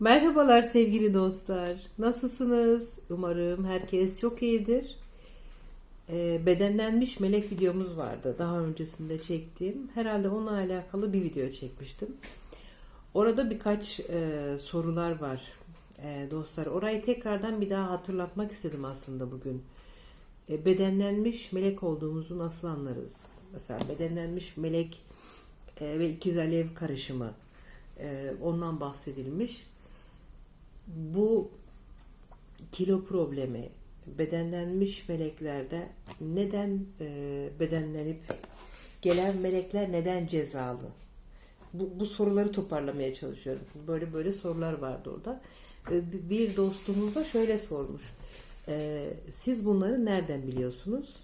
Merhabalar sevgili dostlar. Nasılsınız? Umarım herkes çok iyidir. Ee, bedenlenmiş melek videomuz vardı. Daha öncesinde çektiğim. Herhalde onunla alakalı bir video çekmiştim. Orada birkaç e, sorular var. E, dostlar orayı tekrardan bir daha hatırlatmak istedim aslında bugün. E, bedenlenmiş melek olduğumuzu nasıl anlarız? Mesela bedenlenmiş melek e, ve ikiz alev karışımı. E, ondan bahsedilmiş bu kilo problemi bedenlenmiş meleklerde neden e, bedenlenip gelen melekler neden cezalı? Bu, bu soruları toparlamaya çalışıyorum. Böyle böyle sorular vardı orada. E, bir dostumuz da şöyle sormuş. E, siz bunları nereden biliyorsunuz?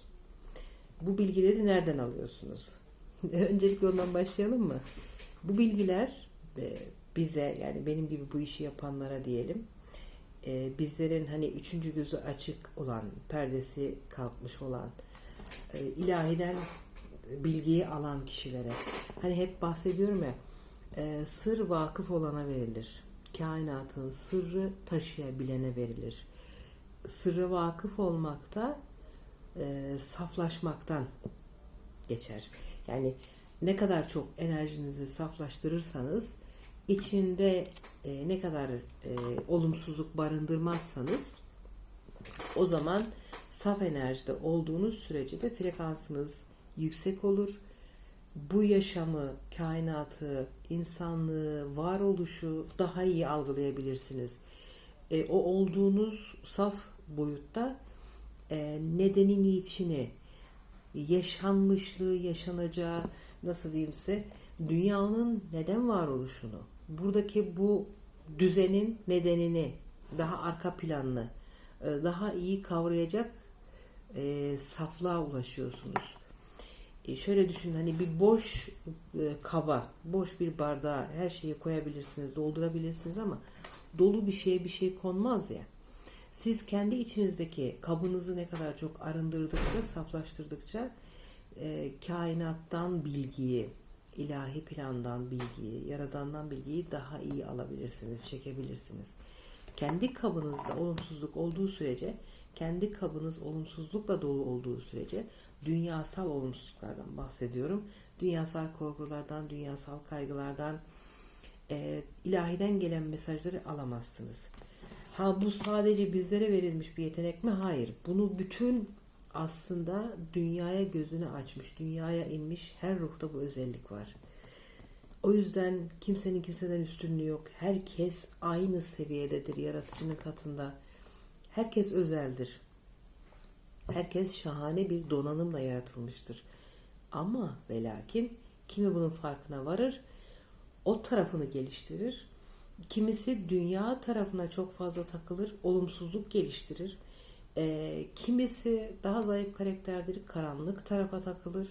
Bu bilgileri nereden alıyorsunuz? Öncelikle ondan başlayalım mı? Bu bilgiler e, bize yani benim gibi bu işi yapanlara diyelim e, bizlerin hani üçüncü gözü açık olan perdesi kalkmış olan e, ilahiden bilgiyi alan kişilere. Hani hep bahsediyorum ya e, sır vakıf olana verilir. Kainatın sırrı taşıyabilene verilir. Sırrı vakıf olmakta e, saflaşmaktan geçer. Yani ne kadar çok enerjinizi saflaştırırsanız içinde e, ne kadar e, olumsuzluk barındırmazsanız o zaman saf enerjide olduğunuz sürece de frekansınız yüksek olur. Bu yaşamı, kainatı, insanlığı, varoluşu daha iyi algılayabilirsiniz. E, o olduğunuz saf boyutta e, nedeni niçini, yaşanmışlığı, yaşanacağı, nasıl diyeyim size, dünyanın neden var oluşunu, buradaki bu düzenin nedenini daha arka planlı, e, daha iyi kavrayacak e, saflığa ulaşıyorsunuz. E, şöyle düşünün hani bir boş e, kaba, boş bir bardağa her şeyi koyabilirsiniz, doldurabilirsiniz ama dolu bir şeye bir şey konmaz ya. Siz kendi içinizdeki kabınızı ne kadar çok arındırdıkça, saflaştırdıkça e, kainattan bilgiyi, ilahi plandan bilgiyi, yaradandan bilgiyi daha iyi alabilirsiniz, çekebilirsiniz. Kendi kabınızda olumsuzluk olduğu sürece, kendi kabınız olumsuzlukla dolu olduğu sürece dünyasal olumsuzluklardan bahsediyorum. Dünyasal korkulardan, dünyasal kaygılardan, e, ilahiden gelen mesajları alamazsınız. Ha bu sadece bizlere verilmiş bir yetenek mi? Hayır. Bunu bütün aslında dünyaya gözünü açmış, dünyaya inmiş her ruhta bu özellik var. O yüzden kimsenin kimseden üstünlüğü yok. Herkes aynı seviyededir yaratıcının katında. Herkes özeldir. Herkes şahane bir donanımla yaratılmıştır. Ama ve lakin kimi bunun farkına varır, o tarafını geliştirir. Kimisi dünya tarafına çok fazla takılır, olumsuzluk geliştirir. E, kimisi daha zayıf karakterdir, karanlık tarafa takılır.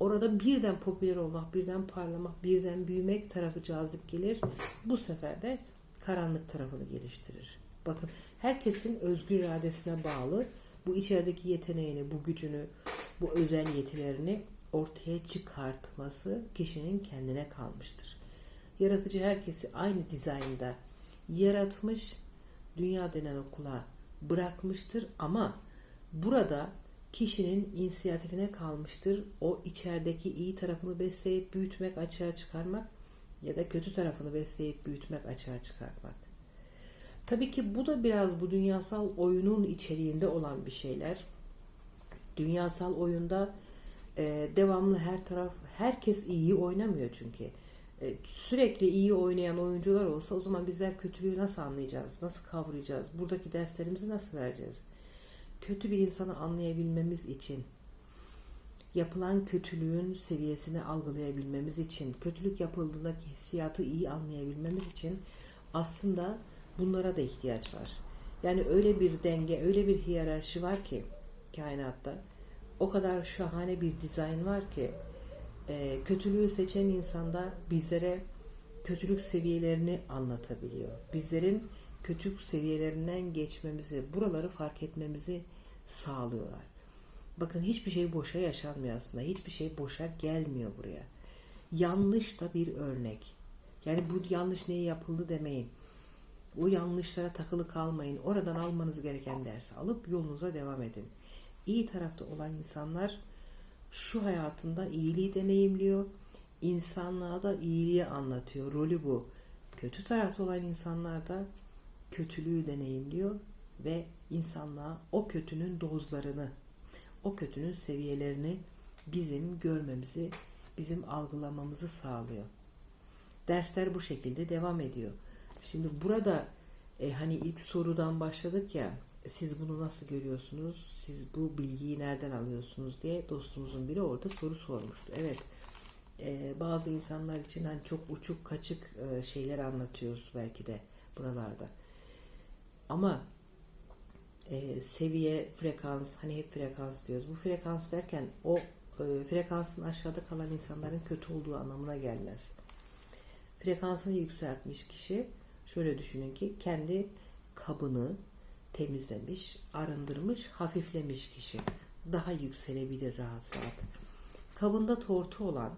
Orada birden popüler olmak, birden parlamak, birden büyümek tarafı cazip gelir. Bu sefer de karanlık tarafını geliştirir. Bakın herkesin özgür iradesine bağlı bu içerideki yeteneğini, bu gücünü, bu özel yetilerini ortaya çıkartması kişinin kendine kalmıştır. Yaratıcı herkesi aynı dizaynda yaratmış, dünya denen okula bırakmıştır ama burada kişinin inisiyatifine kalmıştır. O içerideki iyi tarafını besleyip büyütmek, açığa çıkarmak ya da kötü tarafını besleyip büyütmek, açığa çıkartmak. Tabii ki bu da biraz bu dünyasal oyunun içeriğinde olan bir şeyler. Dünyasal oyunda e, devamlı her taraf, herkes iyi oynamıyor çünkü. E, sürekli iyi oynayan oyuncular olsa o zaman bizler kötülüğü nasıl anlayacağız? Nasıl kavrayacağız? Buradaki derslerimizi nasıl vereceğiz? Kötü bir insanı anlayabilmemiz için yapılan kötülüğün seviyesini algılayabilmemiz için, kötülük yapıldığındaki hissiyatı iyi anlayabilmemiz için aslında bunlara da ihtiyaç var. Yani öyle bir denge, öyle bir hiyerarşi var ki kainatta. O kadar şahane bir dizayn var ki e, kötülüğü seçen insanda bizlere kötülük seviyelerini anlatabiliyor. Bizlerin kötülük seviyelerinden geçmemizi, buraları fark etmemizi sağlıyorlar. Bakın hiçbir şey boşa yaşanmıyor aslında. Hiçbir şey boşa gelmiyor buraya. Yanlış da bir örnek. Yani bu yanlış neye yapıldı demeyin. O yanlışlara takılı kalmayın. Oradan almanız gereken dersi alıp yolunuza devam edin. İyi tarafta olan insanlar şu hayatında iyiliği deneyimliyor. İnsanlığa da iyiliği anlatıyor. Rolü bu. Kötü tarafta olan insanlar da kötülüğü deneyimliyor ve insanlığa o kötünün dozlarını, o kötünün seviyelerini bizim görmemizi, bizim algılamamızı sağlıyor. Dersler bu şekilde devam ediyor. Şimdi burada e, hani ilk sorudan başladık ya siz bunu nasıl görüyorsunuz? Siz bu bilgiyi nereden alıyorsunuz diye dostumuzun biri orada soru sormuştu. Evet. e, bazı insanlar için hani çok uçuk kaçık e, şeyler anlatıyoruz belki de buralarda. Ama e, seviye, frekans, hani hep frekans diyoruz. Bu frekans derken o e, frekansın aşağıda kalan insanların kötü olduğu anlamına gelmez. Frekansını yükseltmiş kişi şöyle düşünün ki kendi kabını temizlemiş, arındırmış, hafiflemiş kişi. Daha yükselebilir rahat rahat. Kabında tortu olan,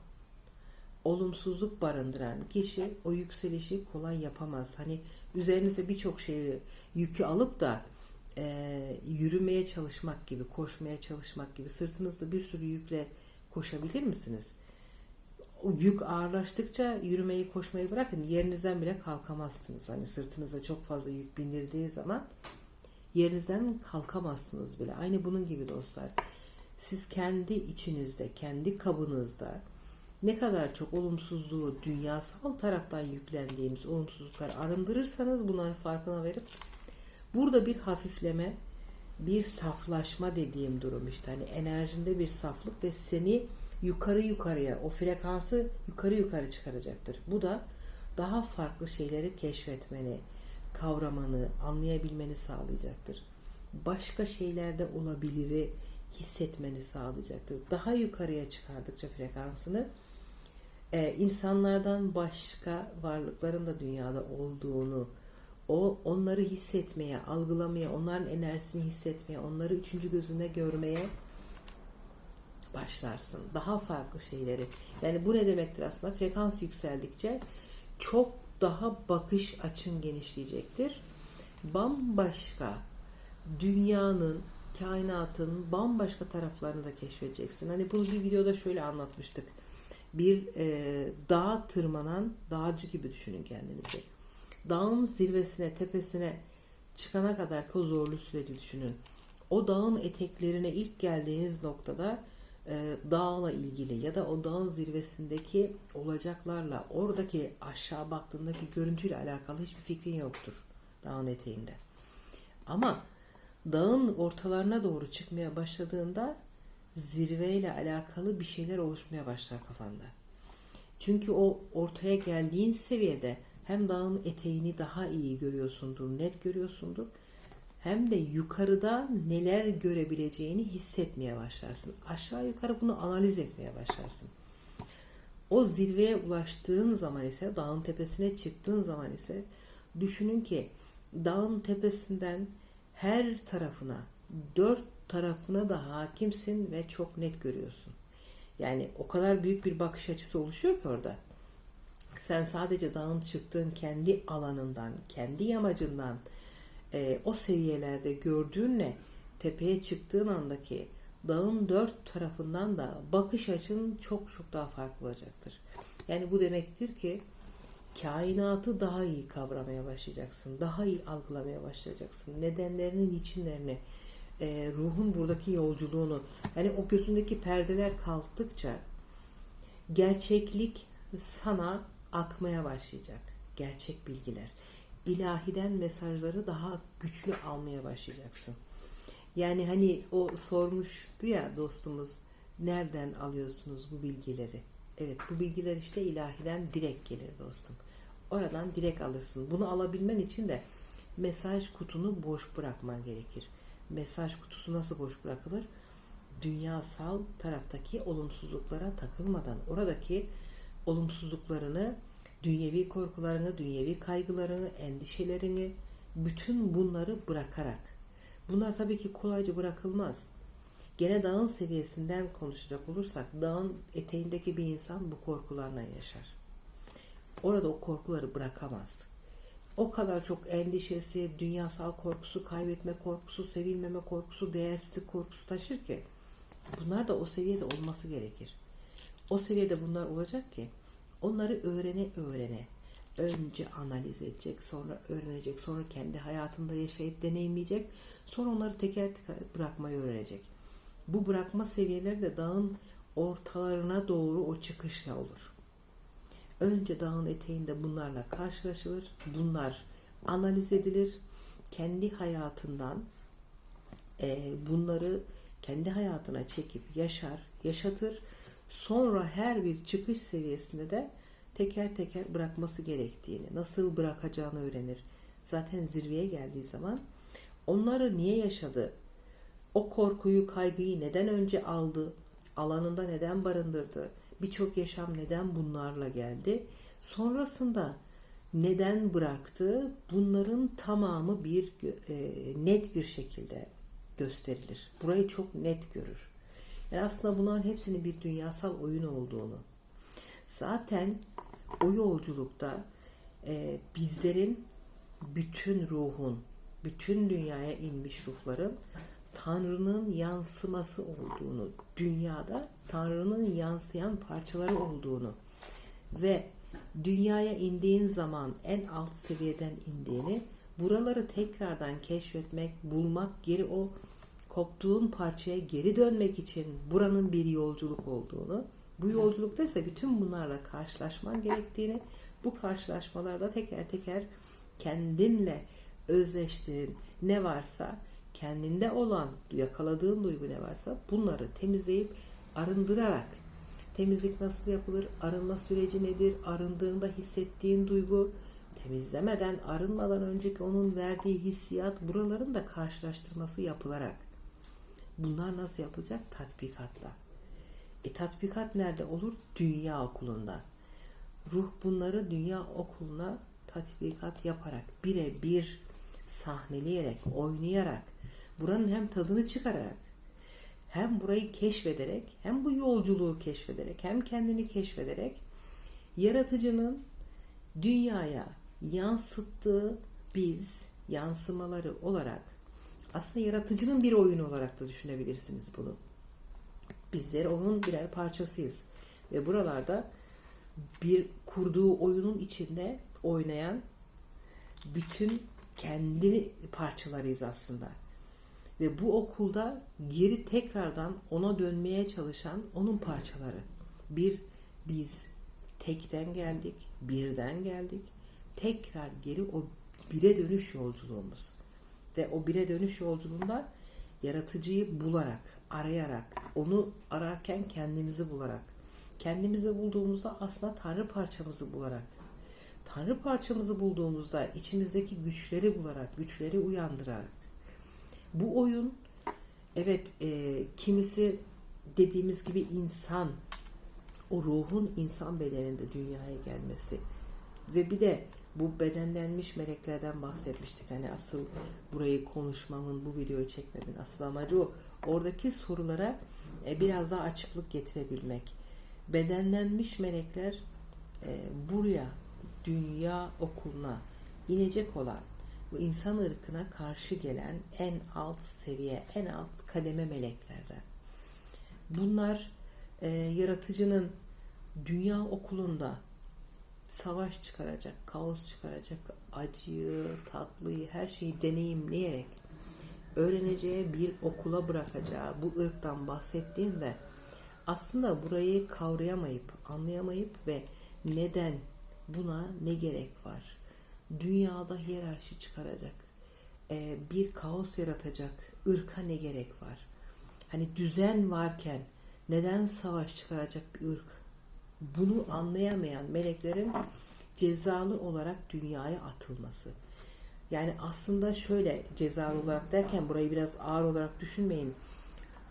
olumsuzluk barındıran kişi o yükselişi kolay yapamaz. Hani üzerinize birçok şeyi yükü alıp da e, yürümeye çalışmak gibi, koşmaya çalışmak gibi sırtınızda bir sürü yükle koşabilir misiniz? O yük ağırlaştıkça yürümeyi, koşmayı bırakın yerinizden bile kalkamazsınız. Hani sırtınıza çok fazla yük bindirdiği zaman yerinizden kalkamazsınız bile. Aynı bunun gibi dostlar. Siz kendi içinizde, kendi kabınızda ne kadar çok olumsuzluğu dünyasal taraftan yüklendiğimiz olumsuzluklar arındırırsanız bunların farkına verip burada bir hafifleme, bir saflaşma dediğim durum işte hani enerjinde bir saflık ve seni yukarı yukarıya o frekansı yukarı yukarı çıkaracaktır. Bu da daha farklı şeyleri keşfetmeni, kavramanı, anlayabilmeni sağlayacaktır. Başka şeylerde olabiliri hissetmeni sağlayacaktır. Daha yukarıya çıkardıkça frekansını e, insanlardan başka varlıkların da dünyada olduğunu, o onları hissetmeye, algılamaya, onların enerjisini hissetmeye, onları üçüncü gözünde görmeye başlarsın. Daha farklı şeyleri. Yani bu ne demektir aslında? Frekans yükseldikçe çok daha bakış açın genişleyecektir. Bambaşka dünyanın, kainatın bambaşka taraflarını da keşfedeceksin. Hani bunu bir videoda şöyle anlatmıştık. Bir e, dağa tırmanan dağcı gibi düşünün kendinizi. Dağın zirvesine, tepesine çıkana kadar o zorlu süreci düşünün. O dağın eteklerine ilk geldiğiniz noktada e, dağla ilgili ya da o dağın zirvesindeki olacaklarla oradaki aşağı baktığındaki görüntüyle alakalı hiçbir fikrin yoktur dağın eteğinde. Ama dağın ortalarına doğru çıkmaya başladığında zirveyle alakalı bir şeyler oluşmaya başlar kafanda. Çünkü o ortaya geldiğin seviyede hem dağın eteğini daha iyi görüyorsundur, net görüyorsundur hem de yukarıda neler görebileceğini hissetmeye başlarsın. Aşağı yukarı bunu analiz etmeye başlarsın. O zirveye ulaştığın zaman ise, dağın tepesine çıktığın zaman ise düşünün ki dağın tepesinden her tarafına, dört tarafına da hakimsin ve çok net görüyorsun. Yani o kadar büyük bir bakış açısı oluşuyor ki orada. Sen sadece dağın çıktığın kendi alanından, kendi yamacından, e, o seviyelerde gördüğünle tepeye çıktığın andaki dağın dört tarafından da bakış açın çok çok daha farklı olacaktır. Yani bu demektir ki kainatı daha iyi kavramaya başlayacaksın. Daha iyi algılamaya başlayacaksın. Nedenlerini, niçinlerini, e, ruhun buradaki yolculuğunu. Yani o gözündeki perdeler kalktıkça gerçeklik sana akmaya başlayacak. Gerçek bilgiler ilahiden mesajları daha güçlü almaya başlayacaksın. Yani hani o sormuştu ya dostumuz nereden alıyorsunuz bu bilgileri? Evet bu bilgiler işte ilahiden direkt gelir dostum. Oradan direkt alırsın. Bunu alabilmen için de mesaj kutunu boş bırakman gerekir. Mesaj kutusu nasıl boş bırakılır? Dünyasal taraftaki olumsuzluklara takılmadan oradaki olumsuzluklarını dünyevi korkularını, dünyevi kaygılarını, endişelerini, bütün bunları bırakarak. Bunlar tabii ki kolayca bırakılmaz. Gene dağın seviyesinden konuşacak olursak, dağın eteğindeki bir insan bu korkularla yaşar. Orada o korkuları bırakamaz. o kadar çok endişesi, dünyasal korkusu, kaybetme korkusu, sevilmeme korkusu, değersizlik korkusu taşır ki bunlar da o seviyede olması gerekir. O seviyede bunlar olacak ki onları öğrene öğrene önce analiz edecek, sonra öğrenecek, sonra kendi hayatında yaşayıp deneyimleyecek, sonra onları teker teker bırakmayı öğrenecek. Bu bırakma seviyeleri de dağın ortalarına doğru o çıkışla olur. Önce dağın eteğinde bunlarla karşılaşılır. Bunlar analiz edilir. Kendi hayatından e, bunları kendi hayatına çekip yaşar, yaşatır. Sonra her bir çıkış seviyesinde de teker teker bırakması gerektiğini, nasıl bırakacağını öğrenir. Zaten zirveye geldiği zaman onları niye yaşadı, o korkuyu, kaygıyı neden önce aldı, alanında neden barındırdı, birçok yaşam neden bunlarla geldi, sonrasında neden bıraktı, bunların tamamı bir e, net bir şekilde gösterilir. Burayı çok net görür. Yani aslında bunların hepsinin bir dünyasal oyun olduğunu, zaten o yolculukta e, bizlerin bütün ruhun, bütün dünyaya inmiş ruhların Tanrı'nın yansıması olduğunu, dünyada Tanrı'nın yansıyan parçaları olduğunu ve dünyaya indiğin zaman en alt seviyeden indiğini, buraları tekrardan keşfetmek, bulmak, geri o koptuğun parçaya geri dönmek için buranın bir yolculuk olduğunu, bu yolculukta ise bütün bunlarla karşılaşman gerektiğini, bu karşılaşmalarda teker teker kendinle özleştiğin ne varsa, kendinde olan, yakaladığın duygu ne varsa bunları temizleyip arındırarak temizlik nasıl yapılır? Arınma süreci nedir? Arındığında hissettiğin duygu temizlemeden, arınmadan önceki onun verdiği hissiyat buraların da karşılaştırması yapılarak bunlar nasıl yapılacak? Tatbikatla. E tatbikat nerede olur? Dünya okulunda. Ruh bunları dünya okuluna tatbikat yaparak, birebir sahneleyerek, oynayarak, buranın hem tadını çıkararak, hem burayı keşfederek, hem bu yolculuğu keşfederek, hem kendini keşfederek, yaratıcının dünyaya yansıttığı biz, yansımaları olarak, aslında yaratıcının bir oyunu olarak da düşünebilirsiniz bunu. Bizler onun birer parçasıyız. Ve buralarda bir kurduğu oyunun içinde oynayan bütün kendini parçalarıyız aslında. Ve bu okulda geri tekrardan ona dönmeye çalışan onun parçaları. Bir biz tekten geldik, birden geldik. Tekrar geri o bire dönüş yolculuğumuz. Ve o bire dönüş yolculuğunda yaratıcıyı bularak, arayarak, onu ararken kendimizi bularak, kendimizi bulduğumuzda aslında Tanrı parçamızı bularak, Tanrı parçamızı bulduğumuzda içimizdeki güçleri bularak, güçleri uyandırarak, bu oyun evet e, kimisi dediğimiz gibi insan, o ruhun insan bedeninde dünyaya gelmesi ve bir de bu bedenlenmiş meleklerden bahsetmiştik. Hani asıl burayı konuşmamın, bu videoyu çekmemin asıl amacı o. Oradaki sorulara e, biraz daha açıklık getirebilmek. Bedenlenmiş melekler e, buraya, dünya okuluna inecek olan bu insan ırkına karşı gelen en alt seviye, en alt kademe meleklerden. Bunlar e, yaratıcının dünya okulunda savaş çıkaracak, kaos çıkaracak, acıyı, tatlıyı, her şeyi deneyimleyerek öğreneceği bir okula bırakacağı bu ırktan bahsettiğinde aslında burayı kavrayamayıp, anlayamayıp ve neden buna ne gerek var? Dünyada hiyerarşi çıkaracak, e, bir kaos yaratacak ırka ne gerek var? Hani düzen varken neden savaş çıkaracak bir ırk bunu anlayamayan meleklerin cezalı olarak dünyaya atılması. Yani aslında şöyle cezalı olarak derken burayı biraz ağır olarak düşünmeyin.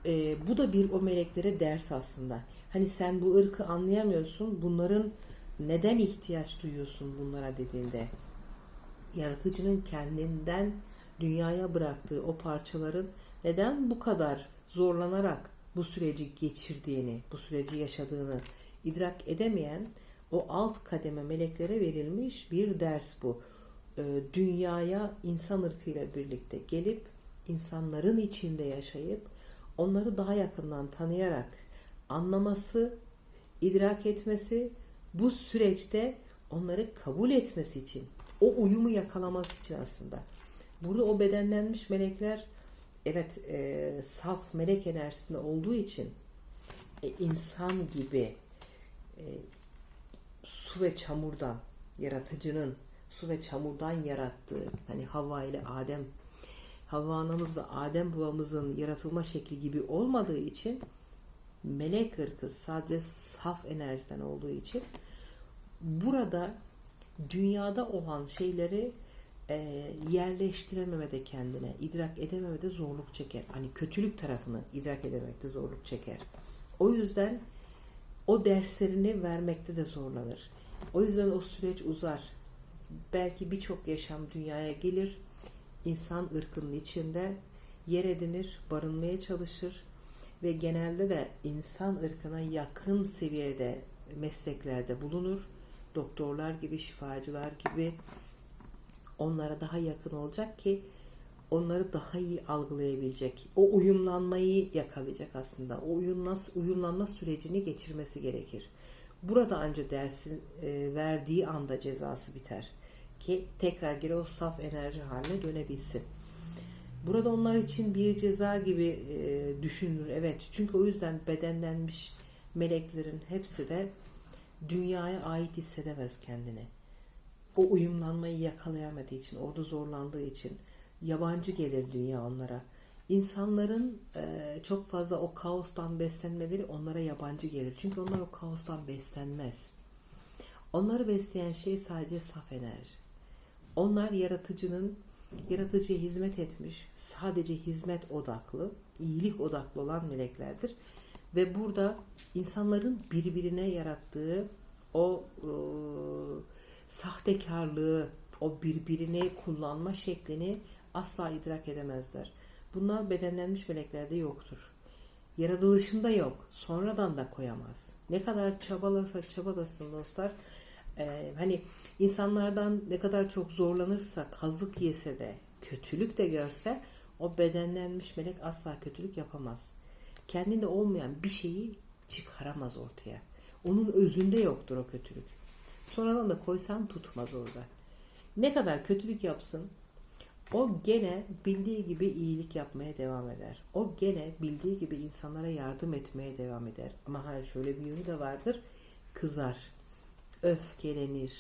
Ee, bu da bir o meleklere ders aslında. Hani sen bu ırkı anlayamıyorsun. Bunların neden ihtiyaç duyuyorsun bunlara dediğinde. Yaratıcının kendinden dünyaya bıraktığı o parçaların neden bu kadar zorlanarak bu süreci geçirdiğini, bu süreci yaşadığını idrak edemeyen o alt kademe meleklere verilmiş bir ders bu. e, dünyaya insan ırkıyla birlikte gelip insanların içinde yaşayıp onları daha yakından tanıyarak anlaması, idrak etmesi, bu süreçte onları kabul etmesi için, o uyumu yakalaması için aslında. Burada o bedenlenmiş melekler evet e, saf melek enerjisinde olduğu için e, insan gibi e, su ve çamurdan yaratıcının su ve çamurdan yarattığı hani Havva ile Adem Havva anamız ve Adem babamızın yaratılma şekli gibi olmadığı için melek ırkı sadece saf enerjiden olduğu için burada dünyada olan şeyleri e, yerleştirememede kendine, idrak edememede zorluk çeker. Hani kötülük tarafını idrak edemekte zorluk çeker. O yüzden o derslerini vermekte de zorlanır. O yüzden o süreç uzar. Belki birçok yaşam dünyaya gelir. İnsan ırkının içinde yer edinir, barınmaya çalışır ve genelde de insan ırkına yakın seviyede mesleklerde bulunur. Doktorlar gibi, şifacılar gibi onlara daha yakın olacak ki onları daha iyi algılayabilecek. O uyumlanmayı yakalayacak aslında. O uyumlanma, uyumlanma sürecini geçirmesi gerekir. Burada anca dersin e, verdiği anda cezası biter. Ki tekrar geri o saf enerji haline dönebilsin. Burada onlar için bir ceza gibi e, düşünülür. Evet. Çünkü o yüzden bedenlenmiş meleklerin hepsi de dünyaya ait hissedemez kendini. O uyumlanmayı yakalayamadığı için, orada zorlandığı için yabancı gelir dünya onlara. İnsanların e, çok fazla o kaostan beslenmeleri onlara yabancı gelir. Çünkü onlar o kaostan beslenmez. Onları besleyen şey sadece saf enerji. Onlar yaratıcının yaratıcıya hizmet etmiş, sadece hizmet odaklı, iyilik odaklı olan meleklerdir. Ve burada insanların birbirine yarattığı o e, sahtekarlığı, o birbirini kullanma şeklini asla idrak edemezler. Bunlar bedenlenmiş meleklerde yoktur. Yaratılışında yok. Sonradan da koyamaz. Ne kadar çabalasa çabalasın dostlar. Ee, hani insanlardan ne kadar çok zorlanırsa, kazık yese de, kötülük de görse o bedenlenmiş melek asla kötülük yapamaz. Kendinde olmayan bir şeyi çıkaramaz ortaya. Onun özünde yoktur o kötülük. Sonradan da koysan tutmaz orada. Ne kadar kötülük yapsın o gene bildiği gibi iyilik yapmaya devam eder. O gene bildiği gibi insanlara yardım etmeye devam eder. Ama hayır şöyle bir yönü de vardır. Kızar, öfkelenir.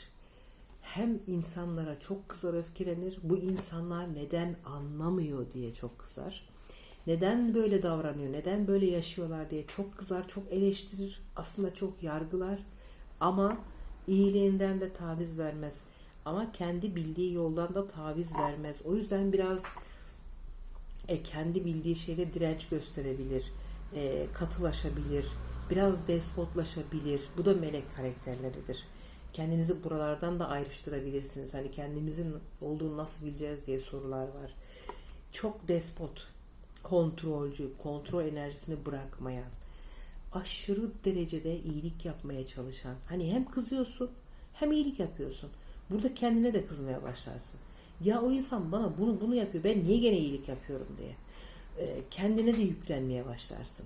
Hem insanlara çok kızar öfkelenir. Bu insanlar neden anlamıyor diye çok kızar. Neden böyle davranıyor, neden böyle yaşıyorlar diye çok kızar, çok eleştirir. Aslında çok yargılar. Ama iyiliğinden de taviz vermez. Ama kendi bildiği yoldan da taviz vermez. O yüzden biraz e, kendi bildiği şeyde direnç gösterebilir. E, katılaşabilir. Biraz despotlaşabilir. Bu da melek karakterleridir. Kendinizi buralardan da ayrıştırabilirsiniz. Hani kendimizin olduğunu nasıl bileceğiz diye sorular var. Çok despot, kontrolcü, kontrol enerjisini bırakmayan, aşırı derecede iyilik yapmaya çalışan. Hani hem kızıyorsun hem iyilik yapıyorsun. Burada kendine de kızmaya başlarsın. Ya o insan bana bunu bunu yapıyor. Ben niye gene iyilik yapıyorum diye. E, kendine de yüklenmeye başlarsın.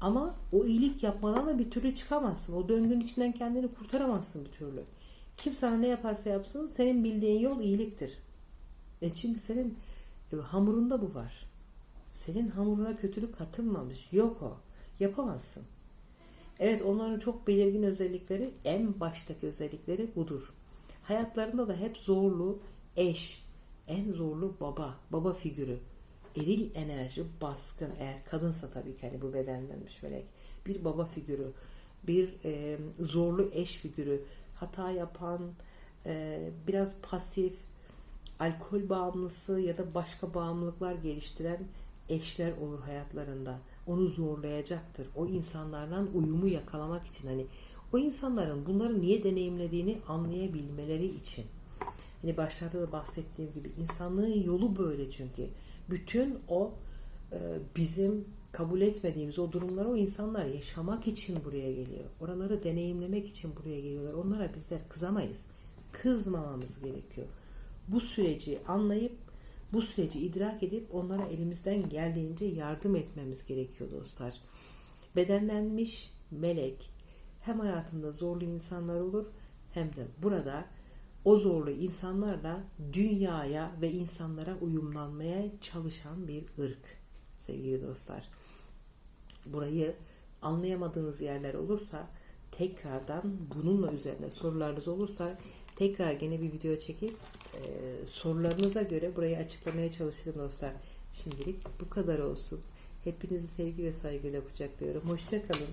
Ama o iyilik yapmadan da bir türlü çıkamazsın. O döngünün içinden kendini kurtaramazsın bir türlü. Kim sana ne yaparsa yapsın senin bildiğin yol iyiliktir. E çünkü senin e, hamurunda bu var. Senin hamuruna kötülük katılmamış. Yok o. Yapamazsın. Evet onların çok belirgin özellikleri en baştaki özellikleri budur. Hayatlarında da hep zorlu eş, en zorlu baba, baba figürü. Eril enerji baskın eğer kadınsa tabii ki hani bu bedenlenmiş melek. Bir baba figürü, bir e, zorlu eş figürü, hata yapan, e, biraz pasif, alkol bağımlısı ya da başka bağımlılıklar geliştiren eşler olur hayatlarında. Onu zorlayacaktır. O insanlardan uyumu yakalamak için hani o insanların bunları niye deneyimlediğini anlayabilmeleri için. Hani başlarda da bahsettiğim gibi insanlığın yolu böyle çünkü. Bütün o e, bizim kabul etmediğimiz o durumları o insanlar yaşamak için buraya geliyor. Oraları deneyimlemek için buraya geliyorlar. Onlara bizler kızamayız. Kızmamamız gerekiyor. bu süreci anlayıp bu süreci idrak edip onlara elimizden geldiğince yardım etmemiz gerekiyor dostlar. Bedenlenmiş melek hem hayatında zorlu insanlar olur hem de burada o zorlu insanlarla dünyaya ve insanlara uyumlanmaya çalışan bir ırk sevgili dostlar. Burayı anlayamadığınız yerler olursa tekrardan bununla üzerine sorularınız olursa tekrar gene bir video çekip e, sorularınıza göre burayı açıklamaya çalışırım dostlar. Şimdilik bu kadar olsun. Hepinizi sevgi ve saygıyla kucaklıyorum. Hoşçakalın.